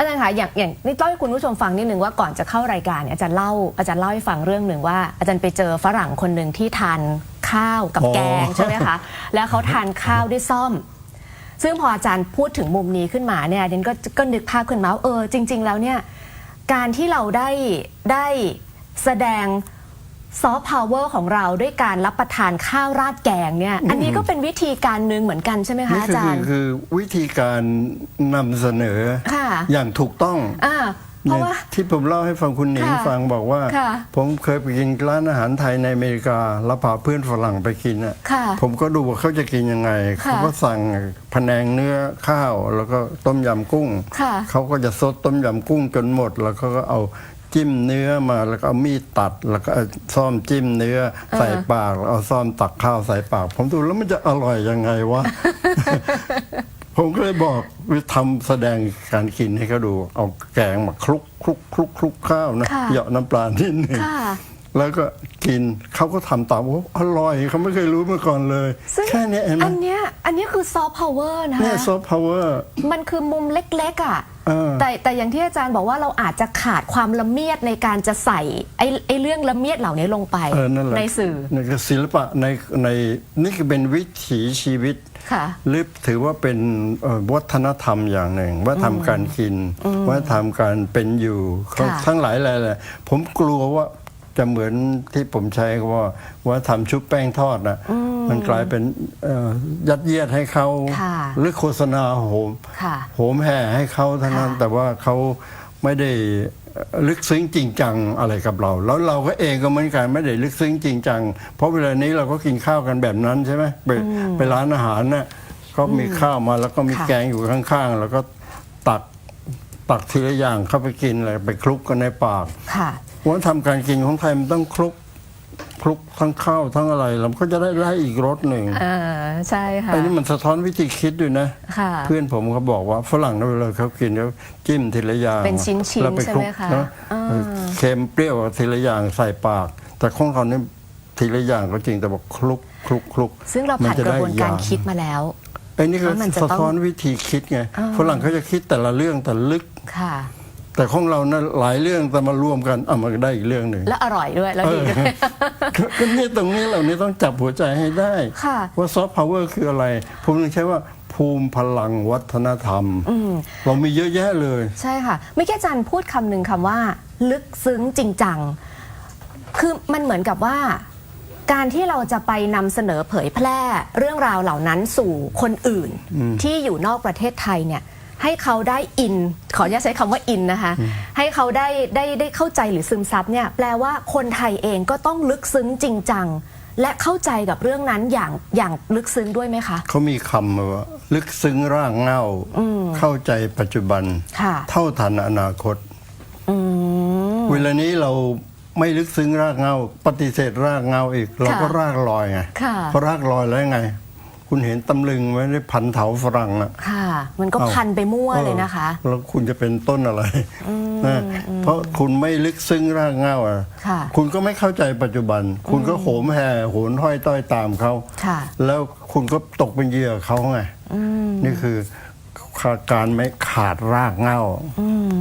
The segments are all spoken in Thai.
อาจารย์คะอย่างอย่างนี่เล่าให้คุณผู้ชมฟังนิดนึงว่าก่อนจะเข้ารายการเนี่ยอาจารย์เล่าอาจารย์เล่าให้ฟังเรื่องหนึ่งว่า อาจารย์ไปเจอฝรั่งคนหนึ่งที่ทานข้าวกับอ๋อแกงใช่ไหมคะแล้วเขาทานข้าวด้วยซ่อม ซึ่งพออาจารย์พูดถึงมุมนี้ขึ้นมาเนี่ยดินก็ก็นึกภาพขึ้นมาว่าเออจริง ๆ แล้วเนี่ยการที่เราได้ได้แสดง ซอฟต์พาวเวอร์ของเราด้วยการรับประทานข้าวราดแกงเนี่ย อันนี้ก็เป็นวิธีการหนึ่งเหมือนกันใช่ไหมคะนี่อาคือจารย์ คือวิธีการนำเสนอค่ะ อย่างถูกต้องอ่าเพราะว่า เนี่ยที่ผมเล่าให้ฟังคุณหนิงค่ะฟังบอกว่า ค่ะผมเคยไปกินร้านอาหารไทยในอเมริกา แล้วพาเพื่อนฝรั่งไปกินอะค่ะผมก็ดูว่าเขาจะกินยังไงค่ะเขาก็สั่งพะแนงเนื้อข้าวแล้วก็ต้มยำกุ้ง ค่ะ เขาก็จะซดต้มยำกุ้งจนหมด แล้วเขาก็เอา จิ้มเนื้อมาแล้วก็เอามีดตัดแล้วก็เอาซ่อมจิ้มเนื้อใส่ปากแล้วเอาซ่อมตักข้าวใส่ปาก ผมดูแล้วมันจะอร่อยยังไงวะ ผมก็เลยบอกวิทำแสดงการกินให้เขาดู เอาแกงมาคลุกคลุกคลุกคลุกข้าวนะค่ะเหยาะน้ำปลานิดหนึ่งค่ะแล้วก็กินเขาก็ทำตามโอ้อร่อยเขาไม่เคยรู้มาก่อนเลยซึ่งแค่เนี้ยเห็นไหมอันเนี้ยอันเนี้ยคือซอฟต์พาวเวอร์นะเนี่ยคะซอฟต์พาวเวอร์มันคือมุมเล็กๆอะเออ แต่แต่อย่างที่อาจารย์บอกว่าเราอาจจะขาดความละเมียดในการจะใส่ไอ้ไอ้เรื่องละเมียดเหล่านี้ลงไปเออนั่นแหละในสื่อนี่คือศิลปะในในนี่คือเป็นวิถีชีวิตค่ะ หรือถือว่าเป็นเอ่อวัฒนธรรมอย่างหนึ่งวัฒนธรรมการกินวัฒนธรรมการเป็นอยู่ของค่ะทั้งหลายแหละแหละผมกลัวว่า จะเหมือนที่ผมใช้คำว่าวัฒนธรรมชุบแป้งทอดนะมันกลายเป็นเอ่อยัดเยียดให้เขาค่ะหรือโฆษณาโหมค่ะโหมแห่ให้เขาเท่านั้นค่ะแต่ว่าเขาไม่ได้ลึกซึ้งจริงจังอะไรกับเรา แล้วเราก็เองก็เหมือนกันไม่ได้ลึกซึ้งจริงจัง เพราะเวลานี้เราก็กินข้าวกันแบบนั้นใช่ไหมไปไปร้านอาหารน่ะก็มีข้าวมาแล้วก็มีค่ะแกงอยู่ข้างๆ แล้วก็ตัก ตักทีละอย่างเข้าไปกินอะไรไปคลุกกันในปากค่ะ วัฒนธรรมการกินของไทยมันต้องคลุกคลุกทั้งข้าวทั้งอะไรแล้วมันก็จะได้ได้อีกรสหนึ่งเออใช่ค่ะอันนี้มันสะท้อนวิธีคิดด้วยนะ ค่ะ เพื่อนผมเขาบอกว่าฝรั่งเวลาเขากินเขาจิ้มทีละอย่างเป็นชิ้นๆแล้วปใช่ไหมลุกคะเนออ่า เค็มเปรี้ยวทีละอย่างใส่ปาก แต่ของเขาเนี่ยทีละอย่างก็จริงแต่บอกคลุกคลุกคลุกซึ่งเราผ่านมัจะกระได้บวนการอย่งคิดมาแล้ว ไอ้นี่ก็ว่ามันจะต้องสะท้อนวิธีคิดไงฝรั่งเขาจะคิดแต่ละเรื่องแต่ลึก ค่ะ แต่ของเรานะหลายเรื่องแต่มารวมกันอะมันก็ได้อีกเรื่องหนึ่ง แล้วอร่อยด้วยแล้วดีด้วยก็นี่ตรงนี้เหล่านี้ต้องจับหัวใจให้ได้ ค่ะ ว่าซอฟต์พาวเวอร์คืออะไร ผมถึงใช้ว่าภูมิพลังวัฒนธรรม เรามีเยอะแยะเลย ใช่ค่ะเมื่อกี้อาจารย์พูดคำหนึ่งคำว่า ลึกซึ้งจริงจัง คือมันเหมือนกับว่า การที่เราจะไปนำเสนอเผยแพร่เรื่องราวเหล่านั้นสู่คนอื่นที่อยู่นอกประเทศไทยเนี่ยให้เขาได้อิน ขออนุญาตใช้คำว่าอินนะคะ ให้เขาได้ได้ได้เข้าใจหรือซึมซับเนี่ยแปลว่าคนไทยเองก็ต้องลึกซึ้งจริงจังและเข้าใจกับเรื่องนั้นอย่างอย่างลึกซึ้งด้วยไหมคะ เขามีคำมาว่า ลึกซึ้งร่างเงาเข้าใจปัจจุบันค่ะเท่าทันอนาคตอืมเวลานี้เรา ไม่ลึกซึ้งรากเงาปฏิเสธรากเงาอีก เราก็รากลอยไงค่ะพอรากลอยแล้วไง คุณเห็นตำลึงไว้ในพันเถาฝรั่งนะค่ะ มันก็เอ้าพันไปมั่วเลยนะคะออแล้วคุณจะเป็นต้นอะไรนะเพราะคุณไม่ลึกซึ้งรากเหง้าอะค่ะคุณก็ไม่เข้าใจปัจจุบัน คุณก็โหมแห่โหนห้อยต้อยตามเขาค่ะ แล้วคุณก็ตกเป็นเหยื่อเขาไงนี่คือขาดการไม่ขาดรากเหง้า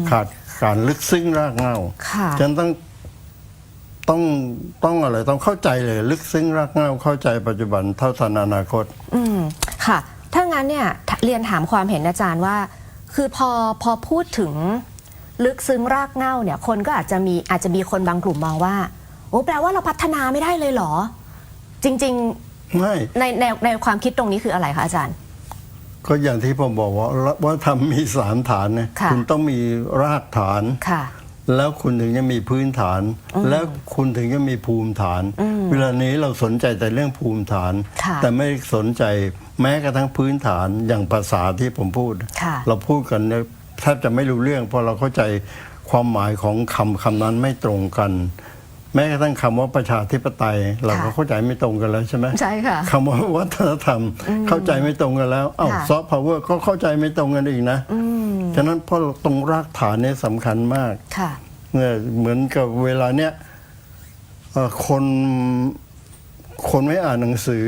ขาดการลึกซึ้งรากเหง้าค่ะฉะนันต้อง ต้องต้องอะไรต้องเข้าใจเลย ลึกซึ้งรากเหง้าเข้าใจปัจจุบันเท่าทันอนาคต อืมค่ะ ถ้างั้นเนี่ยถเรียนถามความเห็นอาจารย์ว่า คือพอพอพูดถึงลึกซึ้งรากเหง้าเนี่ย คนก็อาจจะมีอาจจะมีคนบางกลุ่มมองว่าโอ้แปลว่าเราพัฒนาไม่ได้เลยเหรอ จริงไม่ๆในแนวในความคิดตรงนี้คืออะไรคะอาจารย์ ก็อย่างที่ผมบอกว่าว่าทำมีสามฐานเนี่ยค่ะคุณต้องมีรากฐานค่ะ แล้วคุณถึงจะมีพื้นฐาน แล้วคุณถึงจะมีภูมิฐาน เวลานี้เราสนใจแต่เรื่องภูมิฐานค่ะแต่ไม่สนใจแม้กระทั่งพื้นฐานอย่างภาษาที่ผมพูดค่ะเราพูดกันเนี่ยแทบจะไม่รู้เรื่องเพราะเราเข้าใจความหมายของคำคำนั้นไม่ตรงกัน แม้กระทั่งคำว่าประชาธิปไตย เราก็ค่ะเข้าใจไม่ตรงกันแล้วใช่ไหมใช่ค่ะคำว่าวัฒนธรรมเข้าใจไม่ตรงกันแล้วเอ้าค่ะซอฟต์พาวเวอร์ก็เข้าใจไม่ตรงกันอีกนะอืม ฉะนั้นเพราะตรงรากฐานเนี่ยสำคัญมากค่ะเนี่ยเหมือนกับเวลาเนี้ยเอ่อคนคนไม่อ่านหนังสือ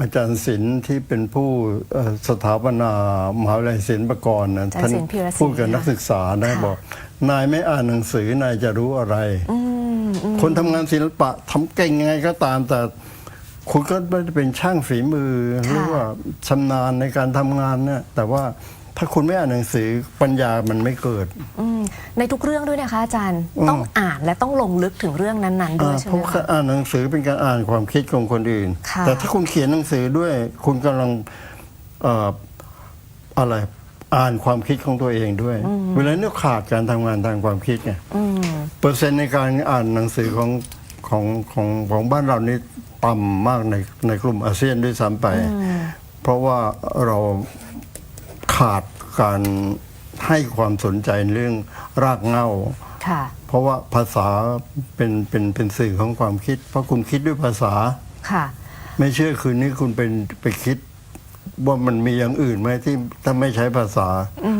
อาจารย์ศิลป์ที่เป็นผู้เอ่อสถาปนามหาวิทยาลัยศิลปากรนะอาจารย์ท่านศิลป์พีรศรีพูดกับนักค่ะศึกษานะค่ะบอก นายไม่อ่านหนังสือนายจะรู้อะไรอืมอืมคนทำงานศิลปะทำเก่งยังไงก็ตามแต่คุณก็ไม่ได้เป็นช่างฝีมือหรือว่าชำนาญในการทำงานเนี่ยแต่ว่า ถ้าคุณไม่อ่านหนังสือปัญญามันไม่เกิด อืมในทุกเรื่องด้วยนะคะอาจารย์อืมต้องอ่านและต้องลงลึกถึงเรื่องนั้นๆด้วยอ่าใช่เพไหมราะคะการอ่านหนังสือเป็นการอ่านความคิดของคนอื่น ค่ะ แต่ถ้าคุณเขียนหนังสือด้วย คุณกำลังเอ่ออะไรอ่านความคิดของตัวเองด้วย เวลาเนี่ยขาดการทำงานทางความคิดไงอืมเปอร์เซ็นต์ในการอ่านหนังสือของของของของบ้านเรานี่ต่ำมากในในกลุ่มอาเซียนด้วยซ้ำไป เพราะว่าเรา ขาดการให้ความสนใจเรื่องรากเหง้า ค่ะ เพราะว่าภาษาเป็นเป็นเป็นสื่อของความคิด เพราะคุณคิดด้วยภาษา ค่ะ ไม่เชื่อคืนนี้คุณเป็นไปคิด ว่ามันมีอย่างอื่นไหมที่ถ้าไม่ใช้ภาษา อืมค่ะ